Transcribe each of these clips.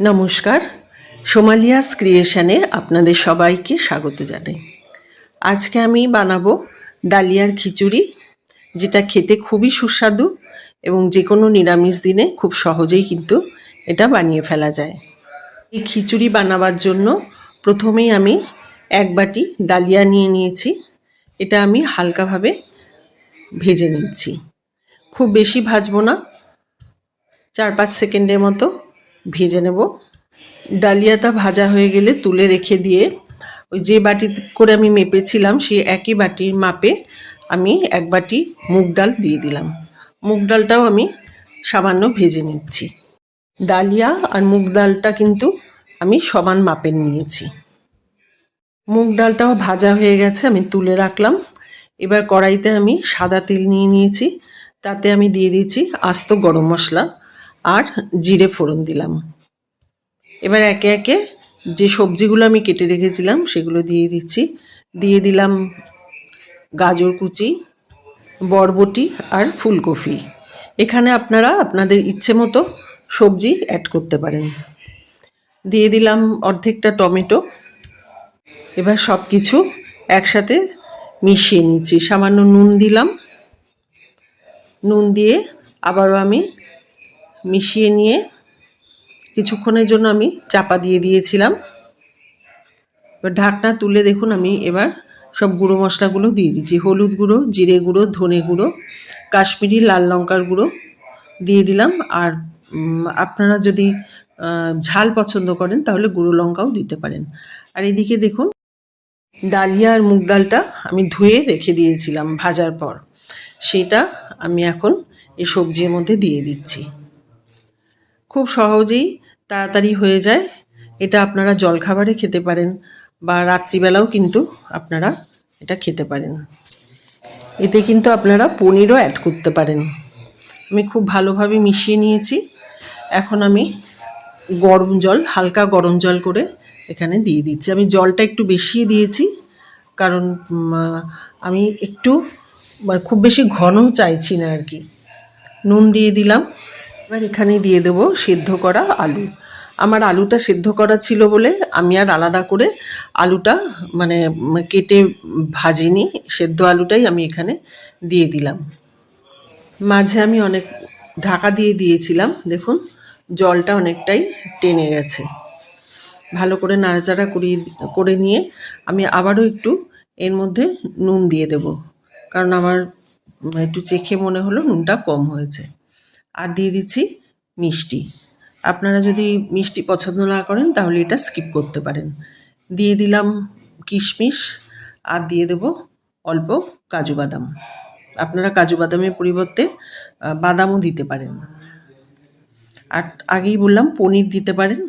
নমস্কার, সোমালিয়াস ক্রিয়েশনে আপনাদের সবাইকে স্বাগত জানাই। আজকে আমি বানাবো ডালিয়ার খিচুড়ি, যেটা খেতে খুবই সুস্বাদু এবং যে কোনো নিরামিষ দিনে খুব সহজেই কিন্তু এটা বানিয়ে ফেলা যায়। এই খিচুড়ি বানাবার জন্য প্রথমেই আমি এক বাটি ডালিয়া নিয়ে নিয়েছি। এটা আমি হালকাভাবে ভেজে নিচ্ছি। খুব বেশি ভাজবো না, চার পাঁচ সেকেন্ডের মতো ভেজে নেব। ডালিয়াটা ভাজা হয়ে গেলে তুলে রেখে দিয়ে ওই যে বাটি করে আমি মেপেছিলাম সেই একই বাটির মাপে আমি এক বাটি মুগ ডাল দিয়ে দিলাম। মুগ ডালটাও আমি সামান্য ভেজে নিচ্ছি। ডালিয়া আর মুগ ডালটা কিন্তু আমি সমান মাপের নিয়েছি। মুগ ডালটাও ভাজা হয়ে গেছে, আমি তুলে রাখলাম। এবার কড়াইতে আমি সাদা তেল নিয়ে নিয়েছি, তাতে আমি দিয়ে দিয়েছি আস্ত গরম মশলা। আর জিরে ফোড়ন দিলাম। এবার একে একে যে সবজিগুলো আমি কেটে রেখেছিলাম সেগুলো দিয়ে দিচ্ছি। দিয়ে দিলাম গাজর কুচি, বরবটি আর ফুলকপি। এখানে আপনারা আপনাদের ইচ্ছে মতো সবজি অ্যাড করতে পারেন। দিয়ে দিলাম অর্ধেকটা টমেটো। এবার সব কিছু একসাথে মিশিয়ে নিচ্ছি। সামান্য নুন দিলাম। নুন দিয়ে আবারও আমি মিশিয়ে নিয়ে কিছুক্ষণের জন্য আমি চাপা দিয়ে দিয়েছিলাম। এবার ঢাকনা তুলে দেখুন আমি এবার সব গুঁড়ো মশলাগুলো দিয়ে দিচ্ছি। হলুদ গুঁড়ো, জিরে গুঁড়ো, ধনে গুঁড়ো, কাশ্মীরি লাল লঙ্কার গুঁড়ো দিয়ে দিলাম। আর আপনারা যদি ঝাল পছন্দ করেন তাহলে গুঁড়ো লঙ্কাও দিতে পারেন। আর এদিকে দেখুন, ডালিয়া আর মুগ ডালটা আমি ধুয়ে রেখে দিয়েছিলাম ভাজার পর। সেটা আমি এখন এই সবজির মধ্যে দিয়ে দিচ্ছি। খুব সহজেই তাড়াতাড়ি হয়ে যায়। এটা আপনারা জলখাবারে খেতে পারেন বা রাত্রিবেলাও কিন্তু আপনারা এটা খেতে পারেন। এতে কিন্তু আপনারা পনিরও অ্যাড করতে পারেন। আমি খুব ভালোভাবে মিশিয়ে নিয়েছি। এখন আমি গরম জল, হালকা গরম জল করে এখানে দিয়ে দিচ্ছি। আমি জলটা একটু বেশি দিয়েছি কারণ আমি একটু খুব বেশি ঘন চাইছি না আর কি। নুন দিয়ে দিলাম। এবার এখানে দিয়ে দেবো সেদ্ধ করা আলু। আমার আলুটা সেদ্ধ করা ছিল বলে আমি আর আলাদা করে আলুটা মানে কেটে ভাজিনি, সেদ্ধ আলুটাই আমি এখানে দিয়ে দিলাম। মাঝে আমি অনেক ঢাকা দিয়ে দিয়েছিলাম, দেখুন জলটা অনেকটাই টেনে গেছে। ভালো করে নাড়াচাড়া করিয়ে করে নিয়ে আমি আবারও একটু এর মধ্যে নুন দিয়ে দেব, কারণ আমার একটু চেখে মনে হলো নুনটা কম হয়েছে। আর দিয়ে দিচ্ছি মিষ্টি। আপনারা যদি মিষ্টি পছন্দ না করেন, তাহলে এটা স্কিপ করতে পারেন। দিয়ে দিলাম কিশমিশ আর দিয়ে দেব অল্প কাজু বাদাম। আপনারা কাজু বাদামের পরিবর্তে বাদামও দিতে পারেন। আর আগেই বললাম, পনির দিতে পারেন।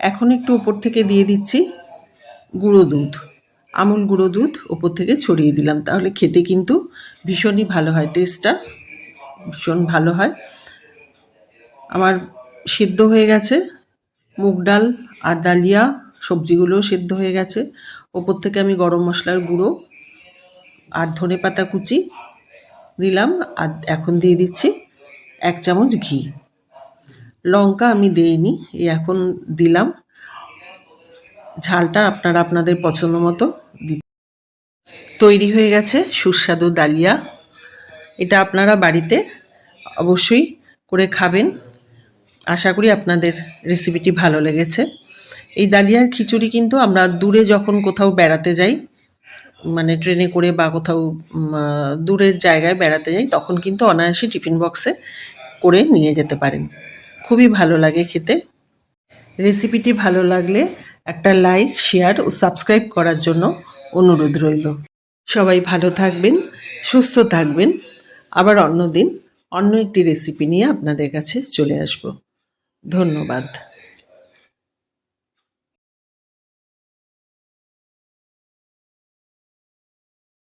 এখন একটু ওপর থেকে দিয়ে দিচ্ছি গুঁড়ো দুধ। আমুল গুঁড়ো দুধ ওপর থেকে ছড়িয়ে দিলাম। তাহলে খেতে কিন্তু ভীষণই ভালো হয়, টেস্টটা ভীষণ ভালো হয়। আমার সিদ্ধ হয়ে গেছে। মুগ ডাল আর ডালিয়া সবজিগুলো সিদ্ধ হয়ে গেছে। ওপর থেকে আমি গরম মশলার গুঁড়ো আর ধনে পাতা কুচি দিলাম আর এখন দিয়ে দিচ্ছি এক চামচ ঘি। লঙ্কা আমি দেইনি, এই এখন দিলাম। ঝালটা আপনারা আপনাদের পছন্দ মতো তৈরি হয়ে গেছে সুস্বাদু ডালিয়া। এটা আপনারা বাড়িতে অবশ্যই করে খাবেন। আশা করি আপনাদের রেসিপিটি ভালো লেগেছে। এই ডালিয়ার খিচুড়ি কিন্তু আমরা দূরে যখন কোথাও বেড়াতে যাই মানে ট্রেনে করে বা কোথাও দূরের জায়গায় বেড়াতে যাই, তখন কিন্তু অনায়াসে টিফিন বক্সে করে নিয়ে যেতে পারেন। খুবই ভালো লাগে খেতে। রেসিপিটি ভালো লাগলে একটা লাইক শেয়ার ও সাবস্ক্রাইব করার জন্য অনুরোধ রইল। সবাই ভালো থাকবেন, সুস্থ থাকবেন। আবার অন্য দিন অন্য একটি রেসিপি নিয়ে আপনাদের কাছে চলে আসব। ধন্যবাদ।